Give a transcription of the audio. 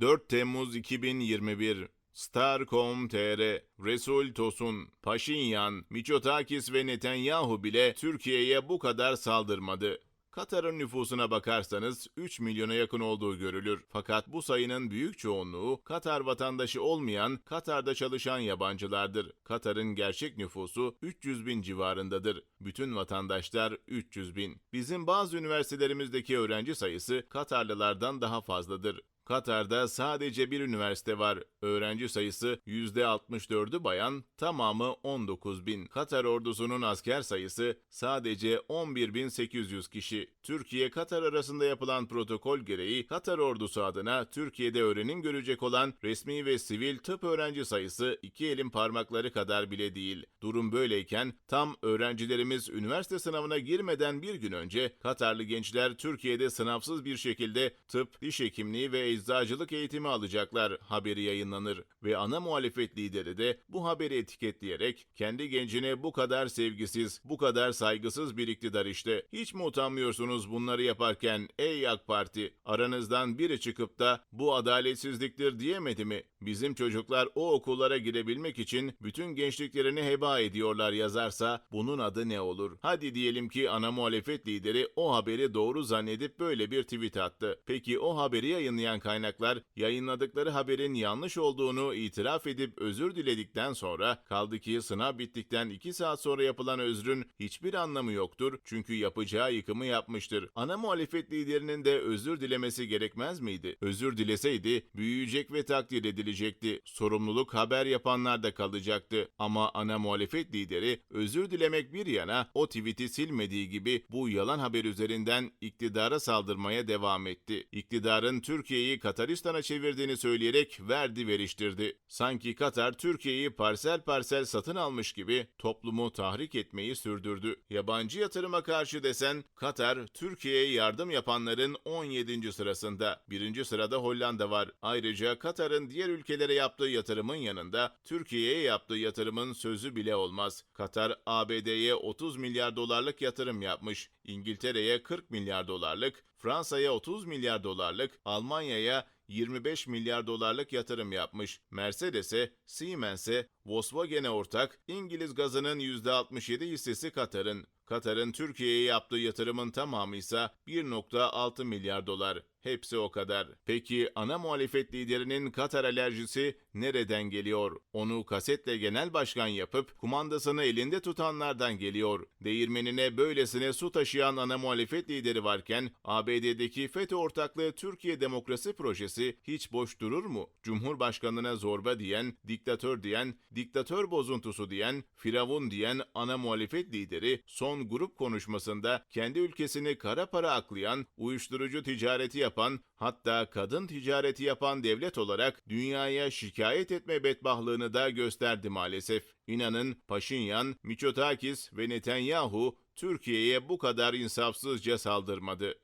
4 Temmuz 2021 Star.com.tr Resul Tosun, Paşinyan, Miçotakis ve Netanyahu bile Türkiye'ye bu kadar saldırmadı. Katar'ın nüfusuna bakarsanız 3 milyona yakın olduğu görülür. Fakat bu sayının büyük çoğunluğu Katar vatandaşı olmayan, Katar'da çalışan yabancılardır. Katar'ın gerçek nüfusu 300 bin civarındadır. Bütün vatandaşlar 300 bin. Bizim bazı üniversitelerimizdeki öğrenci sayısı Katarlılardan daha fazladır. Katar'da sadece bir üniversite var. Öğrenci sayısı %64'ü bayan, tamamı 19 bin. Katar ordusunun asker sayısı sadece 11.800 kişi. Türkiye-Katar arasında yapılan protokol gereği Katar ordusu adına Türkiye'de öğrenim görecek olan resmi ve sivil tıp öğrenci sayısı iki elin parmakları kadar bile değil. Durum böyleyken tam öğrencilerimiz üniversite sınavına girmeden bir gün önce Katarlı gençler Türkiye'de sınavsız bir şekilde tıp, diş hekimliği ve eczacılık eğitimi alacaklar haberi yayınlanır ve ana muhalefet lideri de bu haberi etiketleyerek kendi gencine bu kadar sevgisiz, bu kadar saygısız bir iktidar işte. Hiç mi utanmıyorsunuz bunları yaparken ey AK Parti? Aranızdan biri çıkıp da bu adaletsizliktir diyemedi mi? Bizim çocuklar o okullara girebilmek için bütün gençliklerini heba ediyorlar yazarsa bunun adı ne olur? Hadi diyelim ki ana muhalefet lideri o haberi doğru zannedip böyle bir tweet attı. Peki o haberi yayınlayan kaynaklar yayınladıkları haberin yanlış olduğunu itiraf edip özür diledikten sonra kaldı ki sınav bittikten 2 saat sonra yapılan özrün hiçbir anlamı yoktur çünkü yapacağı yıkımı yapmıştır. Ana muhalefet liderinin de özür dilemesi gerekmez miydi? Özür dileseydi büyüyecek ve takdir edilecekti. Sorumluluk haber yapanlar da kalacaktı. Ama ana muhalefet lideri özür dilemek bir yana o tweet'i silmediği gibi bu yalan haber üzerinden iktidara saldırmaya devam etti. İktidarın Türkiye'yi Kataristan'a çevirdiğini söyleyerek verdi veriştirdi. Sanki Katar Türkiye'yi parsel parsel satın almış gibi toplumu tahrik etmeyi sürdürdü. Yabancı yatırıma karşı desen Katar Türkiye'ye yardım yapanların 17. sırasında. Birinci sırada Hollanda var. Ayrıca Katar'ın diğer ülkelere yaptığı yatırımın yanında Türkiye'ye yaptığı yatırımın sözü bile olmaz. Katar ABD'ye 30 milyar dolarlık yatırım yapmış. İngiltere'ye 40 milyar dolarlık, Fransa'ya 30 milyar dolarlık, Almanya'ya 25 milyar dolarlık yatırım yapmış. Mercedes'e, Siemens'e, Volkswagen'e ortak, İngiliz gazının %67 hissesi Katar'ın. Katar'ın Türkiye'ye yaptığı yatırımın tamamı ise 1.6 milyar dolar. Hepsi o kadar. Peki ana muhalefet liderinin Katar alerjisi nereden geliyor? Onu kasetle genel başkan yapıp kumandasını elinde tutanlardan geliyor. Değirmenine böylesine su taşıyan ana muhalefet lideri varken ABD'deki FETÖ ortaklığı Türkiye Demokrasi Projesi hiç boş durur mu? Cumhurbaşkanına zorba diyen, diktatör diyen, diktatör bozuntusu diyen, firavun diyen ana muhalefet lideri son grup konuşmasında kendi ülkesini kara para aklayan, uyuşturucu ticareti yapan, hatta kadın ticareti yapan devlet olarak dünyaya şikayet etme bedbahlığını da gösterdi maalesef. İnanın Paşinyan, Miçotakis ve Netanyahu Türkiye'ye bu kadar insafsızca saldırmadı.